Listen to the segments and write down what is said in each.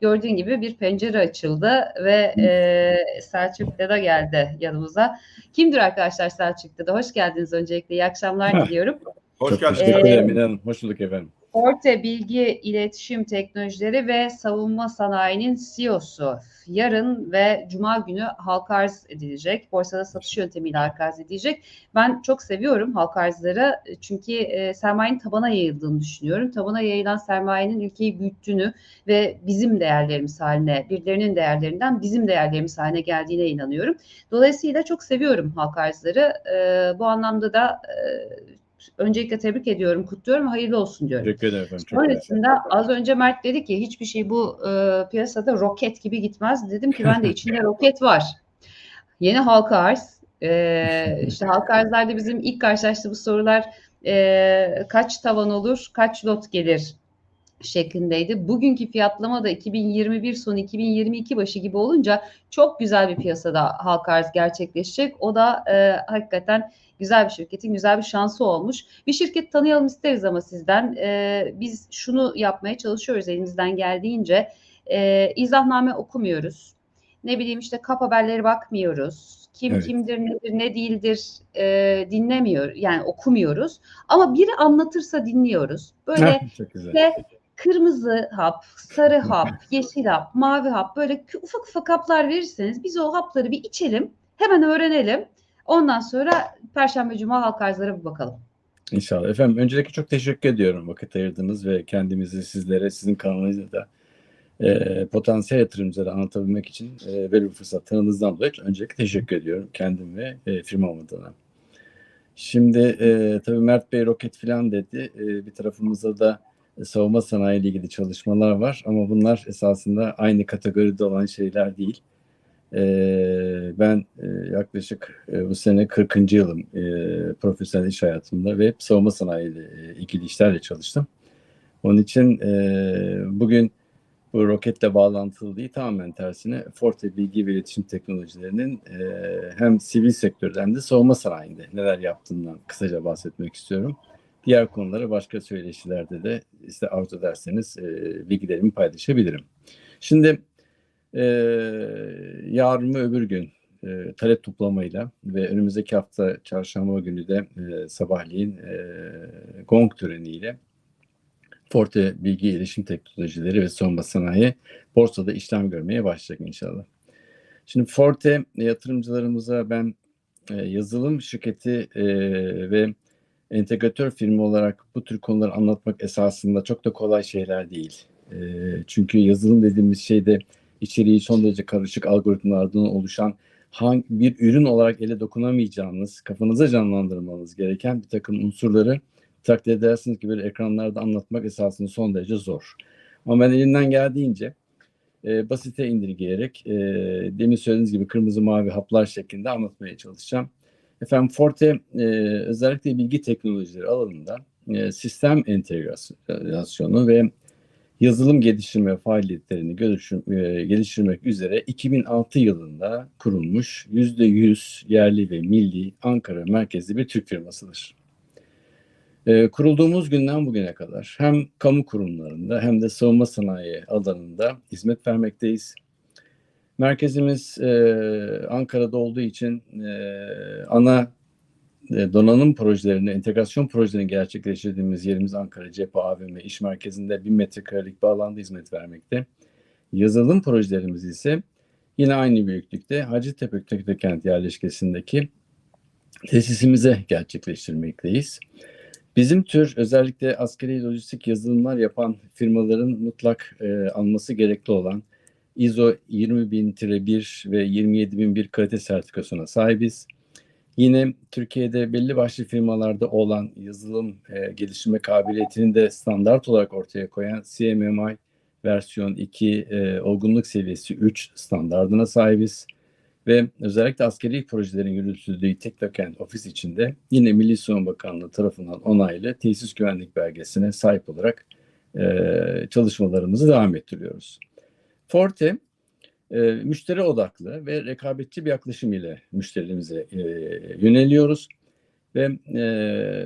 gördüğün gibi bir pencere açıldı ve e, Selçuk Deda geldi yanımıza. Kimdir arkadaşlar Selçuk Deda? Hoş geldiniz öncelikle. İyi akşamlar diliyorum. Hoş geldiniz. teşekkür Ee, ederim Mine Hanım. Hoş bulduk efendim. Forte Bilgi İletişim Teknolojileri ve Savunma Sanayi'nin CEO'su. Yarın ve Cuma günü halka arz edilecek. Borsada satış yöntemiyle halka arz edilecek. Ben çok seviyorum halka arzları. Çünkü e, sermayenin tabana yayıldığını düşünüyorum. Tabana yayılan sermayenin ülkeyi büyüttüğünü ve bizim değerlerimiz haline, birilerinin değerlerinden bizim değerlerimiz haline geldiğine inanıyorum. Dolayısıyla çok seviyorum halka arzları. E, bu anlamda da e, öncelikle tebrik ediyorum, kutluyorum, hayırlı olsun diyorum. Teşekkür ederim efendim. Sonrasında az önce Mert dedi ki hiçbir şey bu e, piyasada roket gibi gitmez. Dedim ki ben de içinde roket var. Yeni halka arz. E, işte halka arzlarda bizim ilk karşılaştığımız sorular e, kaç tavan olur, kaç lot gelir şeklindeydi. Bugünkü fiyatlama da 2021 sonu 2022 başı gibi olunca çok güzel bir piyasada halka arz gerçekleşecek. O da e, hakikaten güzel bir şirketin güzel bir şansı olmuş. Bir şirket tanıyalım isteriz ama sizden. E, biz şunu yapmaya çalışıyoruz elimizden geldiğince. E, izahname okumuyoruz. Ne bileyim işte kap haberleri bakmıyoruz. Kim Evet. kimdir, nedir, ne değildir e, dinlemiyor. Yani okumuyoruz. Ama biri anlatırsa dinliyoruz. Böyle ve kırmızı hap, sarı hap, yeşil hap, mavi hap böyle ufak ufak haplar verirseniz biz o hapları bir içelim, hemen öğrenelim. Ondan sonra Perşembe Cuma halk arzlara bir bakalım. İnşallah. Efendim öncelikle çok teşekkür ediyorum vakit ayırdınız ve kendimizi sizlere, sizin kanalınızda da e, potansiyel yatırımcılara anlatabilmek için e, böyle bir fırsat tanıdığınızdan dolayı öncelikle teşekkür ediyorum kendim ve e, firmam adına. Şimdi e, tabii Mert Bey roket falan dedi. E, bir tarafımızda da savunma sanayi ile ilgili çalışmalar var ama bunlar esasında aynı kategoride olan şeyler değil. E, ben e, yaklaşık e, bu sene 40. yılım e, profesyonel iş hayatımda ve hep savunma sanayi ile e, ilgili işlerle çalıştım. Onun için e, bugün bu roketle bağlantılı değil tamamen tersine Forte bilgi ve iletişim teknolojilerinin e, hem sivil sektörde hem de savunma sanayinde neler yaptığından kısaca bahsetmek istiyorum. Diğer konuları başka söyleşilerde de işte arzu ederseniz e, bilgilerimi paylaşabilirim. Şimdi e, yarın ve öbür gün e, talep toplamayla ve önümüzdeki hafta çarşamba günü de e, sabahleyin e, gong töreniyle Forte Bilgi İletişim Teknolojileri ve Savunma Sanayi borsada işlem görmeye başlayacak inşallah. Şimdi Forte yatırımcılarımıza ben e, yazılım şirketi e, ve entegratör firma olarak bu tür konuları anlatmak esasında çok da kolay şeyler değil. E, çünkü yazılım dediğimiz şeyde içeriği son derece karışık algoritmalardan oluşan hangi bir ürün olarak ele dokunamayacağınız, kafanıza canlandırmanız gereken bir takım unsurları takdir edersiniz ki böyle ekranlarda anlatmak esasında son derece zor. Ama ben elimden geldiğince e, basite indirgeyerek e, demin söylediğiniz gibi kırmızı mavi haplar şeklinde anlatmaya çalışacağım. Efendim Forte e, özellikle bilgi teknolojileri alanında e, sistem entegrasyonu ve yazılım geliştirme faaliyetlerini e, geliştirmek üzere 2006 yılında kurulmuş %100 yerli ve milli Ankara merkezli bir Türk firmasıdır. E, kurulduğumuz günden bugüne kadar hem kamu kurumlarında hem de savunma sanayi alanında hizmet vermekteyiz. Merkezimiz e, Ankara'da olduğu için e, ana donanım projelerini, entegrasyon projelerini gerçekleştirdiğimiz yerimiz Ankara Cephe AVM İş Merkezi'nde 1000 metrekarelik bir alanda hizmet vermekte. Yazılım projelerimiz ise yine aynı büyüklükte Hacettepe Teknokent yerleşkesindeki tesisimize gerçekleştirmekteyiz. Bizim tür özellikle askeri lojistik yazılımlar yapan firmaların mutlak e, alması gerekli olan ISO 20001 ve 27001 kalite sertifikasyona sahibiz. Yine Türkiye'de belli başlı firmalarda olan yazılım e, geliştirme kabiliyetini de standart olarak ortaya koyan CMMI versiyon 2 e, olgunluk seviyesi 3 standardına sahibiz. Ve özellikle askeri projelerin yürütüldüğü Teknokent ofis içinde yine Milli Savunma Bakanlığı tarafından onaylı tesis güvenlik belgesine sahip olarak e, çalışmalarımızı devam ettiriyoruz. Forte e, müşteri odaklı ve rekabetçi bir yaklaşım ile müşterilerimize e, yöneliyoruz ve e,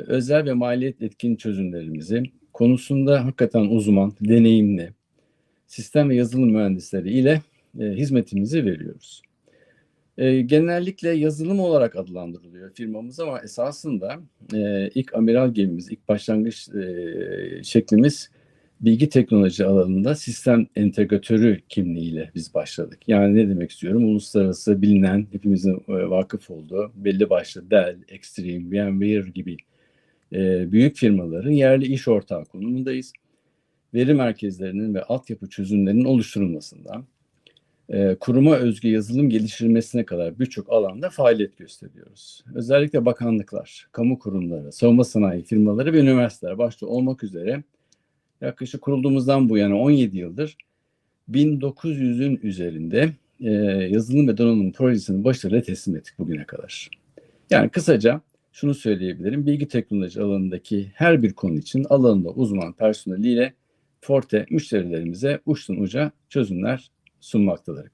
özel ve maliyet etkin çözümlerimizi konusunda hakikaten uzman, deneyimli sistem ve yazılım mühendisleri ile e, hizmetimizi veriyoruz. E, genellikle yazılım olarak adlandırılıyor firmamız ama esasında e, ilk amiral gemimiz, ilk başlangıç e, şeklimiz bilgi teknoloji alanında sistem entegratörü kimliğiyle biz başladık. Yani ne demek istiyorum? Uluslararası bilinen, hepimizin e, vakıf olduğu belli başlı Dell, Extreme, VMware gibi e, büyük firmaların yerli iş ortağı konumundayız. Veri merkezlerinin ve altyapı çözümlerinin oluşturulmasından e, kuruma özgü yazılım geliştirilmesine kadar birçok alanda faaliyet gösteriyoruz. Özellikle bakanlıklar, kamu kurumları, savunma sanayi firmaları ve üniversiteler başta olmak üzere yaklaşık kurulduğumuzdan bu yana 17 yıldır 1900'ün üzerinde e, yazılım ve donanım projesini başarıyla teslim ettik bugüne kadar. Yani kısaca şunu söyleyebilirim. Bilgi teknoloji alanındaki her bir konu için alanında uzman personeliyle Forte müşterilerimize uçtan uca çözümler sunmaktadır.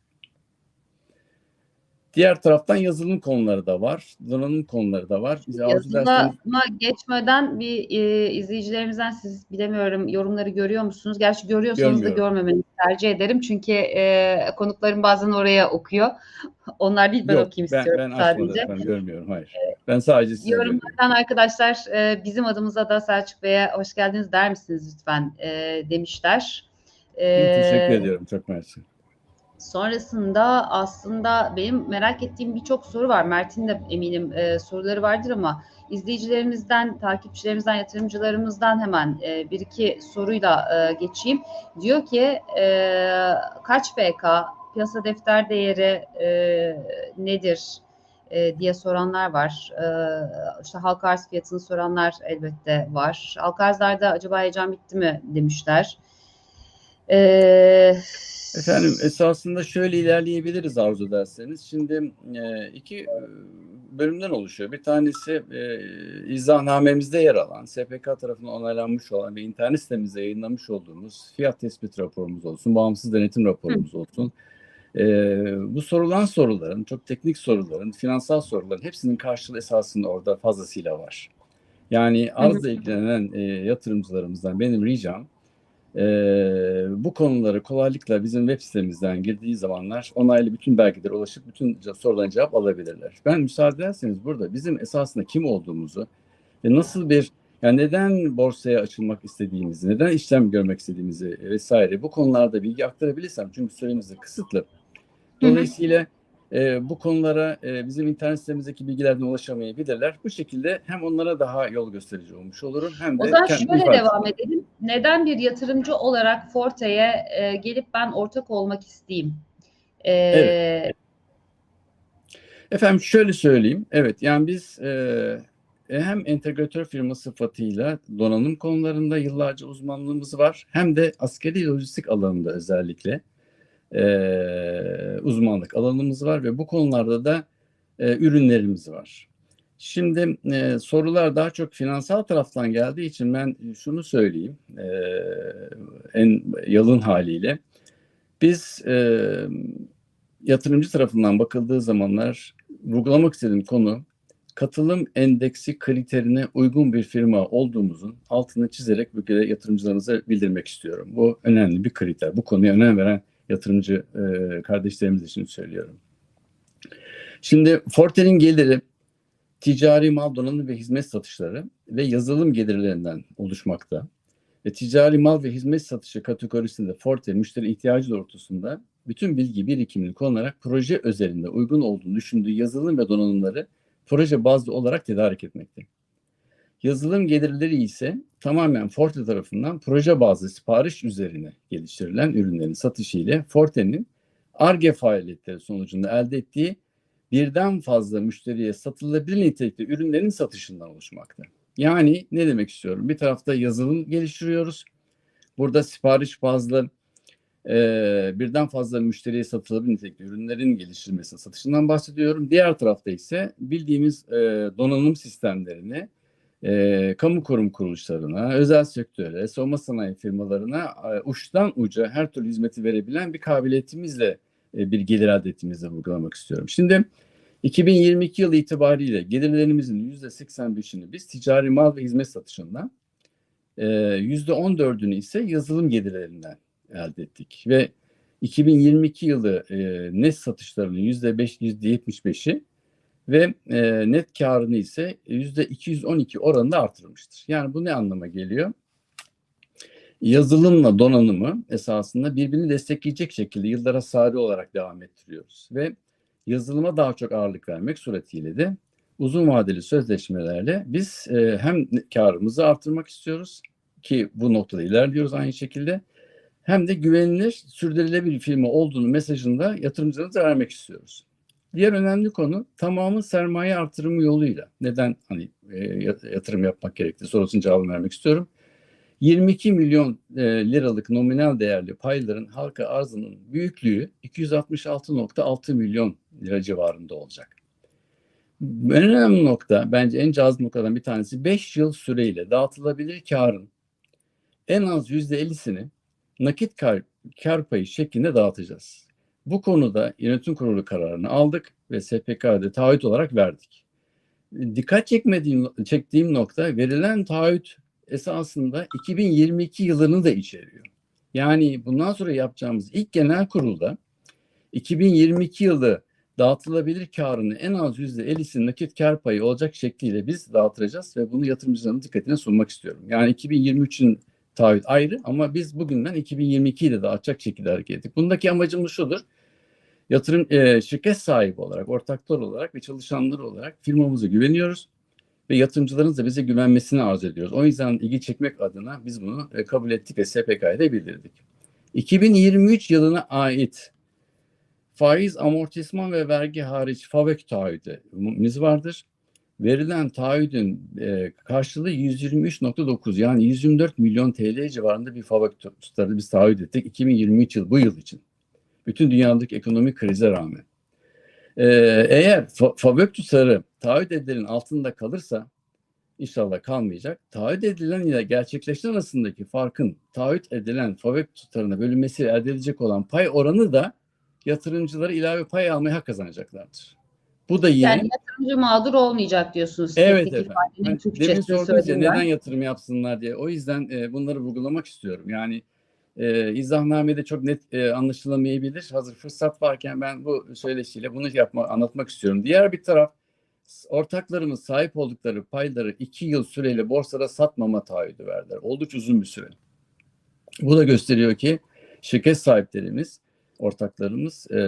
Diğer taraftan yazılım konuları da var, donanım konuları da var. Yazılıma geçmeden bir e, izleyicilerimizden siz bilemiyorum yorumları görüyor musunuz? Gerçi görüyorsanız da görmemenizi tercih ederim. Çünkü e, konuklarım bazen oraya okuyor. Onlar değil ben Yok, okuyayım ben, istiyorum ben sadece. efendim, görmüyorum. Hayır. Ben sadece size. Yorumlardan arkadaşlar e, bizim adımıza da Selçuk Bey'e hoş geldiniz der misiniz lütfen e, demişler. E, Teşekkür ediyorum. Çok mersi. Sonrasında aslında benim merak ettiğim birçok soru var. Mert'in de eminim e, soruları vardır ama izleyicilerimizden, takipçilerimizden, yatırımcılarımızdan hemen e, bir iki soruyla e, geçeyim. Diyor ki e, kaç PK, piyasa defter değeri e, nedir e, diye soranlar var. E, işte halka arz fiyatını soranlar elbette var. Halka arzlarda acaba heyecan bitti mi demişler. E, Efendim esasında şöyle ilerleyebiliriz arzu ederseniz. Şimdi e, iki bölümden oluşuyor. Bir tanesi e, izahnamemizde yer alan, SPK tarafından onaylanmış olan ve internet sitemizde yayınlamış olduğumuz fiyat tespit raporumuz olsun, bağımsız denetim raporumuz olsun. E, bu sorulan soruların, çok teknik soruların, finansal soruların hepsinin karşılığı esasında orada fazlasıyla var. Yani arzla ilgilenen e, yatırımcılarımızdan benim ricam e, bu konuları kolaylıkla bizim web sitemizden girdiği zamanlar onaylı bütün belgelere ulaşıp bütün sorularına cevap alabilirler. Ben müsaade ederseniz burada bizim esasında kim olduğumuzu ve nasıl bir yani neden borsaya açılmak istediğimizi, neden işlem görmek istediğimizi vesaire bu konularda bilgi aktarabilirsem çünkü süremiz de kısıtlı. Dolayısıyla e, bu konulara e, bizim internet sitemizdeki bilgilerden ulaşamayabilirler. Bu şekilde hem onlara daha yol gösterici olmuş olurum hem de O zaman şöyle ifade- devam edelim. Neden bir yatırımcı olarak Forte'ye e, gelip ben ortak olmak isteyeyim? E, Evet. Efendim şöyle söyleyeyim. Evet yani biz e, hem entegratör firma sıfatıyla donanım konularında yıllarca uzmanlığımız var. Hem de askeri lojistik alanında özellikle e, uzmanlık alanımız var ve bu konularda da e, ürünlerimiz var. Şimdi e, sorular daha çok finansal taraftan geldiği için ben şunu söyleyeyim e, en yalın haliyle. Biz e, yatırımcı tarafından bakıldığı zamanlar vurgulamak istediğim konu katılım endeksi kriterine uygun bir firma olduğumuzun altını çizerek bu kere yatırımcılarımıza bildirmek istiyorum. Bu önemli bir kriter. Bu konuya önem veren yatırımcı e, kardeşlerimiz için söylüyorum. Şimdi Forte'nin geliri ticari mal donanım ve hizmet satışları ve yazılım gelirlerinden oluşmakta. Ve ticari mal ve hizmet satışı kategorisinde Forte müşteri ihtiyacı doğrultusunda bütün bilgi birikimini kullanarak proje özelinde uygun olduğunu düşündüğü yazılım ve donanımları proje bazlı olarak tedarik etmekte. Yazılım gelirleri ise tamamen Forte tarafından proje bazlı sipariş üzerine geliştirilen ürünlerin satışı ile Forte'nin ARGE faaliyetleri sonucunda elde ettiği birden fazla müşteriye satılabilir nitelikte ürünlerin satışından oluşmakta. Yani ne demek istiyorum? Bir tarafta yazılım geliştiriyoruz. Burada sipariş bazlı e, birden fazla müşteriye satılabilir nitelikte ürünlerin geliştirilmesi, satışından bahsediyorum. Diğer tarafta ise bildiğimiz e, donanım sistemlerini e, kamu kurum kuruluşlarına, özel sektöre, savunma sanayi firmalarına e, uçtan uca her türlü hizmeti verebilen bir kabiliyetimizle e, bir gelir elde ettiğimizi vurgulamak istiyorum. Şimdi 2022 yılı itibariyle gelirlerimizin %85'ini biz ticari mal ve hizmet satışından, e, %14'ünü ise yazılım gelirlerinden elde ettik ve 2022 yılı e, net satışlarının %5, %75'i ve e, net karını ise %212 oranında artırılmıştır. Yani bu ne anlama geliyor? Yazılımla donanımı esasında birbirini destekleyecek şekilde yıllara sari olarak devam ettiriyoruz ve yazılıma daha çok ağırlık vermek suretiyle de uzun vadeli sözleşmelerle biz e, hem karımızı artırmak istiyoruz ki bu noktada ilerliyoruz aynı şekilde hem de güvenilir, sürdürülebilir firma olduğunu mesajını da yatırımcılarımıza vermek istiyoruz. Diğer önemli konu tamamı sermaye artırımı yoluyla. Neden hani e, yatırım yapmak gerektiği sorusunu cevabını vermek istiyorum. 22 milyon e, liralık nominal değerli payların halka arzının büyüklüğü 266.6 milyon lira civarında olacak. En önemli nokta, bence en cazip noktadan bir tanesi 5 yıl süreyle dağıtılabilir karın en az %50'sini nakit kar, kar payı şeklinde dağıtacağız. Bu konuda yönetim kurulu kararını aldık ve SPK'da taahhüt olarak verdik. Dikkat çekmediğim, çektiğim nokta verilen taahhüt esasında 2022 yılını da içeriyor. Yani bundan sonra yapacağımız ilk genel kurulda 2022 yılı dağıtılabilir karını en az %50'sinin nakit kar payı olacak şekliyle biz dağıtacağız ve bunu yatırımcıların dikkatine sunmak istiyorum. Yani 2023'ün taahhüt ayrı ama biz bugünden 2022'yi de dağıtacak şekilde hareket ettik. Bundaki amacımız şudur. Yatırım e, şirket sahibi olarak, ortaklar olarak ve çalışanlar olarak firmamıza güveniyoruz ve yatırımcıların da bize güvenmesini arz ediyoruz. O yüzden ilgi çekmek adına biz bunu e, kabul ettik ve SPK'ya da bildirdik. 2023 yılına ait faiz, amortisman ve vergi hariç FAVÖK taahhütimiz vardır. Verilen taahhüdün e, karşılığı 123.9 yani 124 milyon TL civarında bir FAVÖK tutarı biz taahhüt ettik 2023 yıl bu yıl için. Bütün dünyadaki ekonomik krize rağmen. Ee, eğer fa FAVÖK tutarı taahhüt edilenin altında kalırsa inşallah kalmayacak. Taahhüt edilen ile gerçekleşen arasındaki farkın taahhüt edilen FAVÖK tutarına bölünmesi elde edecek olan pay oranı da yatırımcılara ilave pay almaya hak kazanacaklardır. Bu da yine... Yani yatırımcı mağdur olmayacak diyorsunuz. Evet efendim. Yani demin sordunuz ya neden yatırım yapsınlar diye. O yüzden e, bunları vurgulamak istiyorum. Yani e, izahnamede çok net e, anlaşılamayabilir. Hazır fırsat varken ben bu söyleşiyle bunu yapma, anlatmak istiyorum. Diğer bir taraf ortaklarımız sahip oldukları payları iki yıl süreyle borsada satmama taahhüdü verdiler. Oldukça uzun bir süre. Bu da gösteriyor ki şirket sahiplerimiz, ortaklarımız e,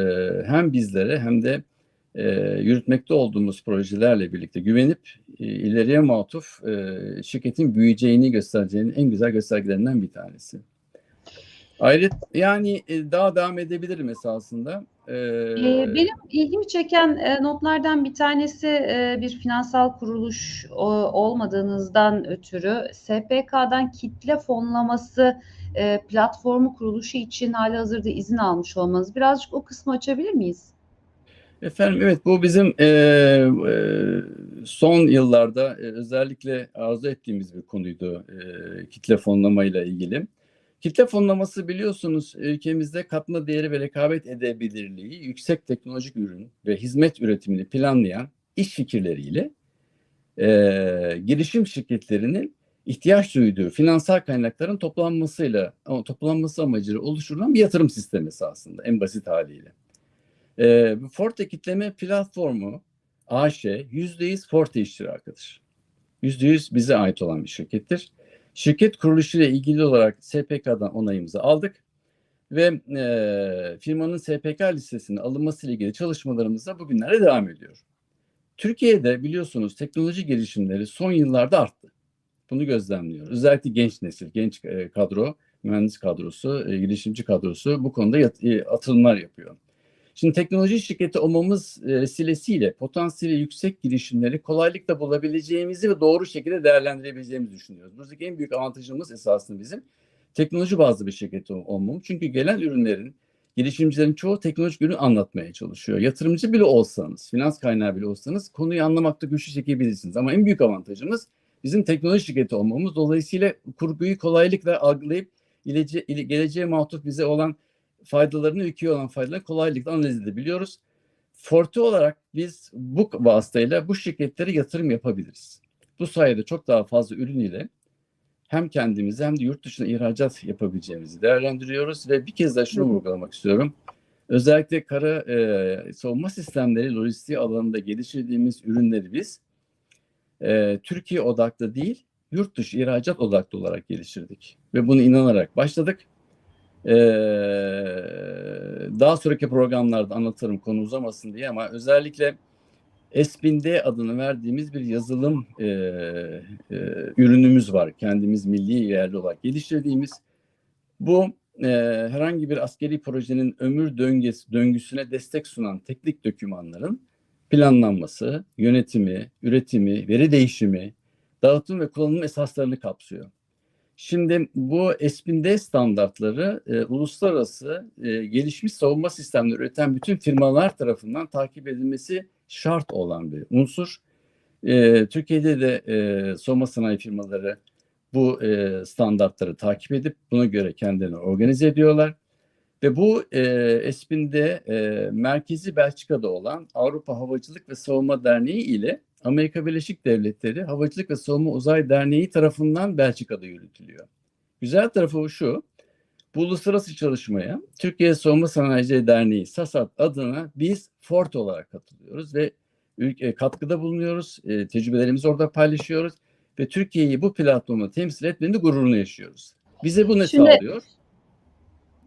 hem bizlere hem de e, yürütmekte olduğumuz projelerle birlikte güvenip e, ileriye matuf e, şirketin büyüyeceğini göstereceğinin en güzel göstergelerinden bir tanesi. Ayrıca yani e, daha devam edebilirim esasında. Ee, Benim ilgimi çeken e, notlardan bir tanesi e, bir finansal kuruluş olmadığınızdan ötürü SPK'dan kitle fonlaması platformu kuruluşu için halihazırda izin almış olmanız. Birazcık o kısmı açabilir miyiz? Efendim evet bu bizim e, e, son yıllarda e, özellikle arzu ettiğimiz bir konuydu e, kitle fonlamayla ilgili. Kitle fonlaması biliyorsunuz ülkemizde katma değeri ve rekabet edebilirliği yüksek teknolojik ürün ve hizmet üretimini planlayan iş fikirleriyle e, girişim şirketlerinin ihtiyaç duyduğu finansal kaynakların toplanmasıyla toplanması amacıyla oluşturulan bir yatırım sistemi esasında en basit haliyle. E, Forte kitleme platformu AŞ %100 Forte iştirakıdır. %100 bize ait olan bir şirkettir. Şirket kuruluşu ile ilgili olarak SPK'dan onayımızı aldık ve e, firmanın SPK listesine alınması ile ilgili çalışmalarımız da bugünlere devam ediyor. Türkiye'de biliyorsunuz teknoloji gelişimleri son yıllarda arttı. Bunu gözlemliyoruz. Özellikle genç nesil, genç e, kadro, mühendis kadrosu, e, girişimci kadrosu bu konuda yat, e, atılımlar yapıyor. Şimdi teknoloji şirketi olmamız vesilesiyle potansiyeli yüksek girişimleri kolaylıkla bulabileceğimizi ve doğru şekilde değerlendirebileceğimizi düşünüyoruz. Buradaki en büyük avantajımız esasında bizim teknoloji bazlı bir şirket ol- olmamız. Çünkü gelen ürünlerin, girişimcilerin çoğu teknolojik ürün anlatmaya çalışıyor. Yatırımcı bile olsanız, finans kaynağı bile olsanız konuyu anlamakta güçlü çekebilirsiniz. Ama en büyük avantajımız bizim teknoloji şirketi olmamız. Dolayısıyla kurguyu kolaylıkla algılayıp ilece, ile- geleceğe mahtup bize olan faydalarını, ülkeye olan faydalarını kolaylıkla analiz edebiliyoruz. Forte olarak biz bu vasıtayla bu şirketlere yatırım yapabiliriz. Bu sayede çok daha fazla ürün ile hem kendimizi hem de yurt dışına ihracat yapabileceğimizi değerlendiriyoruz ve bir kez daha şunu vurgulamak istiyorum. Özellikle kara e, savunma sistemleri lojistiği alanında geliştirdiğimiz ürünleri biz e, Türkiye odaklı değil, yurt dışı ihracat odaklı olarak geliştirdik. Ve bunu inanarak başladık. E, daha sonraki programlarda anlatırım konu uzamasın diye ama özellikle Espinde adını verdiğimiz bir yazılım e, e, ürünümüz var. Kendimiz milli yerli olarak geliştirdiğimiz. Bu e, herhangi bir askeri projenin ömür döngesi, döngüsüne destek sunan teknik dokümanların planlanması, yönetimi, üretimi, veri değişimi, dağıtım ve kullanım esaslarını kapsıyor. Şimdi bu Espinde standartları e, uluslararası e, gelişmiş savunma sistemleri üreten bütün firmalar tarafından takip edilmesi şart olan bir unsur. E, Türkiye'de de e, savunma sanayi firmaları bu e, standartları takip edip buna göre kendilerini organize ediyorlar. Ve bu e, ESPİN'de e, merkezi Belçika'da olan Avrupa Havacılık ve Savunma Derneği ile Amerika Birleşik Devletleri Havacılık ve Savunma Uzay Derneği tarafından Belçika'da yürütülüyor. Güzel tarafı şu, bu uluslararası çalışmaya Türkiye Savunma Sanayicileri Derneği SASAT adına biz FORT olarak katılıyoruz ve ülke, katkıda bulunuyoruz, e, tecrübelerimizi orada paylaşıyoruz ve Türkiye'yi bu platformda temsil etmenin gururunu yaşıyoruz. Bize bu ne Şimdi- sağlıyor?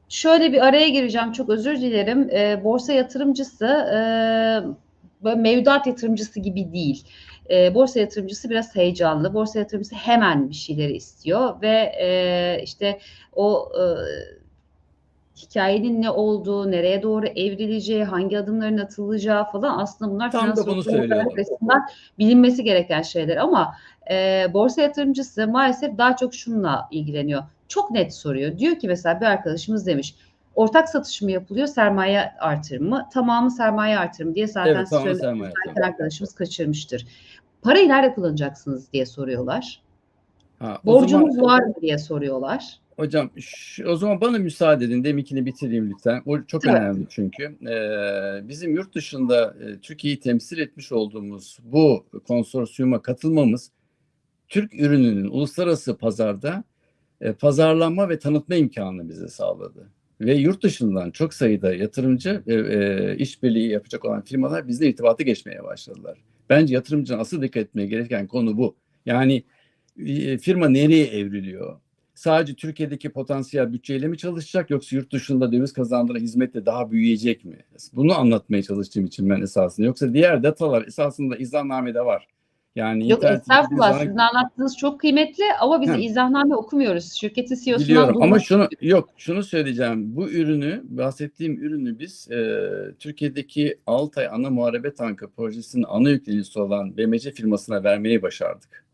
Şöyle bir araya gireceğim. Çok özür dilerim. E, borsa yatırımcısı e, böyle mevduat yatırımcısı gibi değil. E, borsa yatırımcısı biraz heyecanlı. Borsa yatırımcısı hemen bir şeyleri istiyor ve e, işte o e, hikayenin ne olduğu, nereye doğru evrileceği, hangi adımların atılacağı falan aslında bunlar Tam finans açısından bilinmesi gereken şeyler ama e, borsa yatırımcısı maalesef daha çok şununla ilgileniyor. Çok net soruyor. Diyor ki mesela bir arkadaşımız demiş ortak satış mı yapılıyor sermaye artırımı mı? Tamamı sermaye artırımı diye zaten Evet, sermaye. isterken arkadaşımız kaçırmıştır. Parayı nerede kullanacaksınız diye soruyorlar. Ha, Borcunuz zaman- var mı diye soruyorlar. Hocam şu- o zaman bana müsaade edin. Deminkini bitireyim lütfen. O çok Tabii. önemli çünkü. Ee, bizim yurt dışında e, Türkiye'yi temsil etmiş olduğumuz bu konsorsiyuma katılmamız Türk ürününün uluslararası pazarda e, pazarlanma ve tanıtma imkanını bize sağladı. Ve yurt dışından çok sayıda yatırımcı e, e, işbirliği yapacak olan firmalar bizle irtibatı geçmeye başladılar. Bence yatırımcının asıl dikkat etmeye gereken konu bu. Yani e, firma nereye evriliyor? sadece Türkiye'deki potansiyel bütçeyle mi çalışacak yoksa yurt dışında döviz kazandıran hizmetle daha büyüyecek mi? Bunu anlatmaya çalıştığım için ben esasında. Yoksa diğer datalar esasında izahnamede var. Yani Yok estağfurullah izahına- sizin anlattığınız çok kıymetli ama biz Hı. izahname okumuyoruz. Şirketin CEO'sundan Biliyorum ama şunu yok şunu söyleyeceğim. Bu ürünü bahsettiğim ürünü biz e, Türkiye'deki Altay Ana Muharebe Tankı projesinin ana yüklenicisi olan BMC firmasına vermeyi başardık.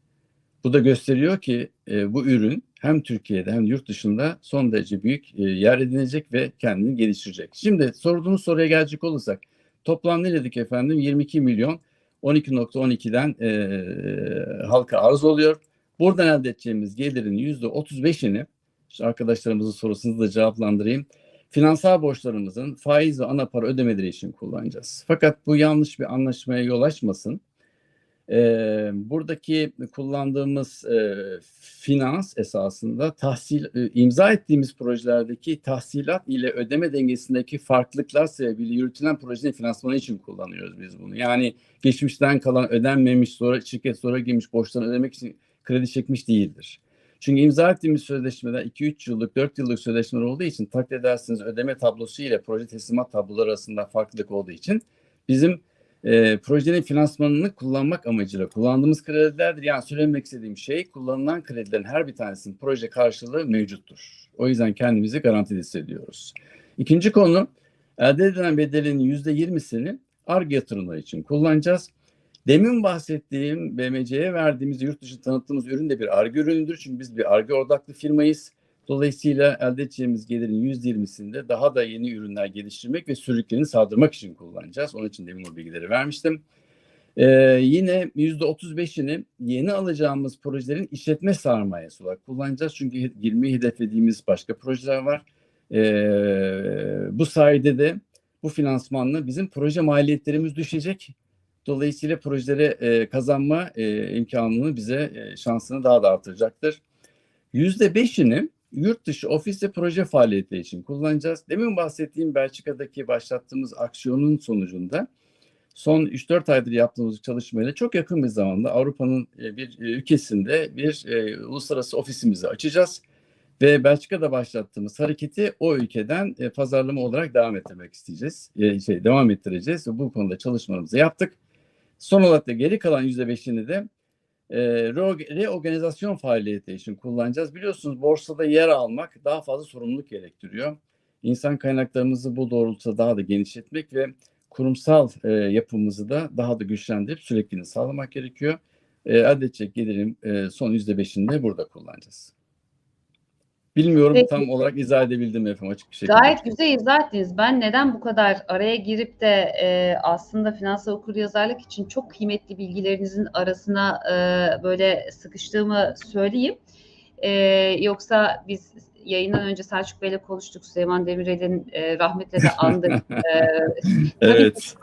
Bu da gösteriyor ki e, bu ürün hem Türkiye'de hem yurt dışında son derece büyük e, yer edinecek ve kendini geliştirecek. Şimdi sorduğunuz soruya gelecek olursak toplam ne dedik efendim? 22 milyon 12.12'den e, halka arz oluyor. Buradan elde edeceğimiz gelirin %35'ini işte arkadaşlarımızın sorusunu da cevaplandırayım. Finansal borçlarımızın faiz ve ana para ödemeleri için kullanacağız. Fakat bu yanlış bir anlaşmaya yol açmasın. Ee, buradaki kullandığımız e, finans esasında tahsil e, imza ettiğimiz projelerdeki tahsilat ile ödeme dengesindeki farklılıklar sebebiyle yürütülen projenin finansmanı için kullanıyoruz biz bunu. Yani geçmişten kalan ödenmemiş sonra şirket sonra girmiş borçlarını ödemek için kredi çekmiş değildir. Çünkü imza ettiğimiz sözleşmeler 2-3 yıllık, 4 yıllık sözleşmeler olduğu için takdir edersiniz ödeme tablosu ile proje teslimat tabloları arasında farklılık olduğu için bizim e, projenin finansmanını kullanmak amacıyla kullandığımız kredilerdir. Yani söylemek istediğim şey kullanılan kredilerin her bir tanesinin proje karşılığı mevcuttur. O yüzden kendimizi garantili hissediyoruz. İkinci konu elde edilen bedelin %20'sini ARGE yatırımları için kullanacağız. Demin bahsettiğim BMC'ye verdiğimiz yurt dışı tanıttığımız ürün de bir ARGE ürünüdür. Çünkü biz bir ARGE odaklı firmayız. Dolayısıyla elde edeceğimiz gelirin %20'sinde daha da yeni ürünler geliştirmek ve sürüklerini sağdırmak için kullanacağız. Onun için demin o bilgileri vermiştim. Ee, yine %35'ini yeni alacağımız projelerin işletme sermayesi olarak kullanacağız. Çünkü girmeyi hedeflediğimiz başka projeler var. Ee, bu sayede de bu finansmanla bizim proje maliyetlerimiz düşecek. Dolayısıyla projelere e, kazanma e, imkanını bize e, şansını daha da artıracaktır. %5'ini yurt dışı ofis ve proje faaliyetleri için kullanacağız. Demin bahsettiğim Belçika'daki başlattığımız aksiyonun sonucunda son 3-4 aydır yaptığımız çalışmayla çok yakın bir zamanda Avrupa'nın e, bir e, ülkesinde bir e, uluslararası ofisimizi açacağız ve Belçika'da başlattığımız hareketi o ülkeden pazarlama olarak devam ettirmek isteyeceğiz. Şey devam ettireceğiz bu konuda çalışmalarımızı yaptık. Son olarak da geri kalan %5'ini de e, reo- reorganizasyon faaliyeti için kullanacağız. Biliyorsunuz borsada yer almak daha fazla sorumluluk gerektiriyor. İnsan kaynaklarımızı bu doğrultuda daha da genişletmek ve kurumsal e, yapımızı da daha da güçlendirip sürekliliğini sağlamak gerekiyor. E, elde gelirim e, son %5'ini de burada kullanacağız. Bilmiyorum Peki. tam olarak izah edebildim mi efendim açık bir şekilde. Gayet güzel izah ettiniz. Ben neden bu kadar araya girip de e, aslında finansal okuryazarlık için çok kıymetli bilgilerinizin arasına e, böyle sıkıştığımı söyleyeyim. E, yoksa biz yayından önce Selçuk Bey'le konuştuk. Süleyman Demirel'in e, rahmetle de andık. E, Evet.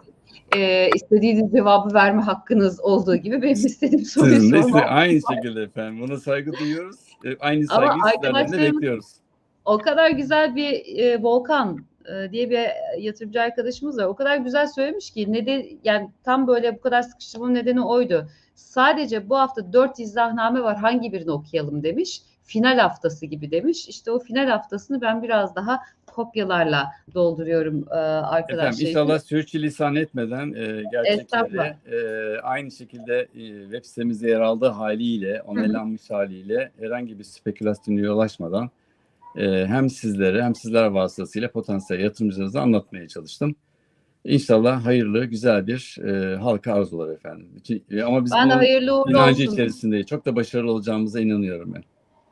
E, istediğiniz cevabı verme hakkınız olduğu gibi benim istediğim soruyu Sizin de sormam. size aynı şekilde efendim. Buna saygı duyuyoruz. E, Aynı Ama saygıyı sizlerden de arkadaşlarım- bekliyoruz. o kadar güzel bir e, Volkan e, diye bir yatırımcı arkadaşımız var. O kadar güzel söylemiş ki ne de yani tam böyle bu kadar sıkıştırmanın nedeni oydu. Sadece bu hafta dört izahname var hangi birini okuyalım demiş. Final haftası gibi demiş. İşte o final haftasını ben biraz daha kopyalarla dolduruyorum e, arkadaşlar. Efendim inşallah sürçülisan etmeden e, gerçekleri e, aynı şekilde e, web sitemizde yer aldığı haliyle, onaylanmış haliyle herhangi bir spekülasyona yol açmadan e, hem sizlere hem sizler vasıtasıyla potansiyel yatırımcılarınıza anlatmaya çalıştım. İnşallah hayırlı, güzel bir e, halka arz olur efendim. Bütün- e, ama biz Ben de hayırlı uğurlu olsun. içerisindeyiz. Çok da başarılı olacağımıza inanıyorum ben.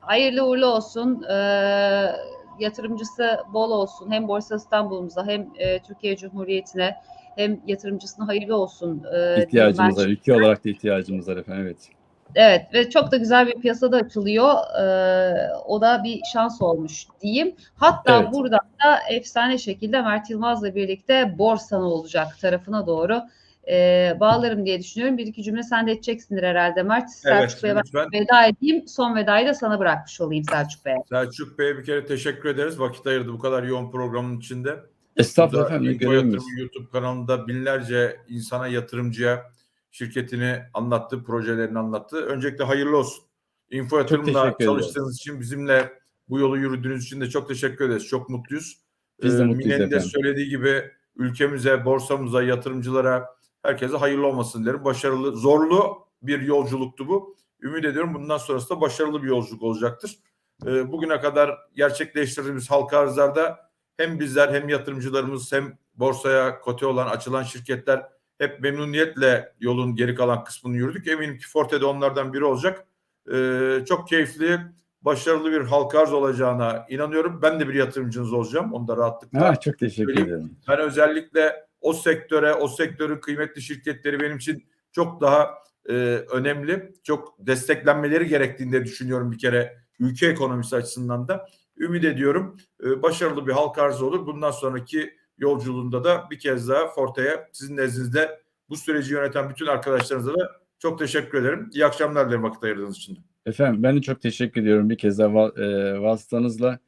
Hayırlı uğurlu olsun. Ee, yatırımcısı bol olsun. Hem Borsa İstanbul'umuza hem e, Türkiye Cumhuriyeti'ne hem yatırımcısına hayırlı olsun. e, İhtiyacımız var. Ülke olarak da ihtiyacımız var efendim. Evet. Evet ve çok da güzel bir piyasada açılıyor. Ee, o da bir şans olmuş diyeyim. Hatta Evet. burada da efsane şekilde Mert Yılmaz'la birlikte borsa ne olacak tarafına doğru e, bağlarım diye düşünüyorum. Bir iki cümle sen de edeceksindir herhalde Mert. Selçuk Bey'e ben veda edeyim. Son vedayı da sana bırakmış olayım Selçuk Bey. Selçuk Bey'e bir kere teşekkür ederiz. Vakit ayırdı bu kadar yoğun programın içinde. Estağfurullah Burada efendim. Görevimiz. Yatırım YouTube kanalında binlerce insana, yatırımcıya şirketini anlattı, projelerini anlattı. Öncelikle hayırlı olsun. Info ederiz. çalıştığınız için, bizimle bu yolu yürüdüğünüz için de çok teşekkür ederiz. Çok mutluyuz. Biz de Ee, mutluyuz Mine'nin de söylediği gibi ülkemize, borsamıza, yatırımcılara, herkese hayırlı olmasın dilerim. Başarılı, zorlu bir yolculuktu bu. Ümit ediyorum bundan sonrası da başarılı bir yolculuk olacaktır. Ee, bugüne kadar gerçekleştirdiğimiz halka arzlarda hem bizler hem yatırımcılarımız hem borsaya kote olan açılan şirketler hep memnuniyetle yolun geri kalan kısmını yürüdük. Eminim ki Forte de onlardan biri olacak. Ee, çok keyifli, başarılı bir halka arz olacağına inanıyorum. Ben de bir yatırımcınız olacağım. Onu da rahatlıkla Ah, çok teşekkür ederim. ben özellikle o sektöre, o sektörün kıymetli şirketleri benim için çok daha e, önemli. Çok desteklenmeleri gerektiğini düşünüyorum bir kere ülke ekonomisi açısından da. Ümit ediyorum e, başarılı bir halk arzı olur. Bundan sonraki yolculuğunda da bir kez daha Forte'ye sizin nezdinizde bu süreci yöneten bütün arkadaşlarınıza da çok teşekkür ederim. İyi akşamlar dilerim vakit ayırdığınız için. Efendim ben de çok teşekkür ediyorum bir kez daha e, vasıtanızla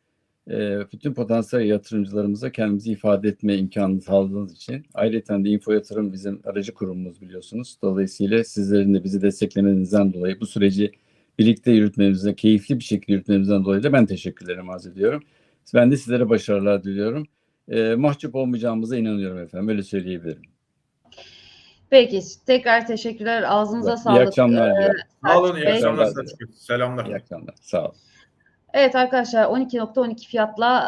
e, bütün potansiyel yatırımcılarımıza kendimizi ifade etme imkanı sağladığınız için. Ayrıca de Info Yatırım bizim aracı kurumumuz biliyorsunuz. Dolayısıyla sizlerin de bizi desteklemenizden dolayı bu süreci birlikte yürütmemizden, keyifli bir şekilde yürütmemizden dolayı da ben teşekkürlerimi arz ediyorum. Ben de sizlere başarılar diliyorum. E, mahcup olmayacağımıza inanıyorum efendim. Öyle söyleyebilirim. Peki tekrar teşekkürler. Ağzınıza İyi sağlık. akşamlar Ee. Sağ olun, iyi akşamlar. Selamlar. İyi akşamlar. Sağ olun. Evet arkadaşlar 12.12 fiyatla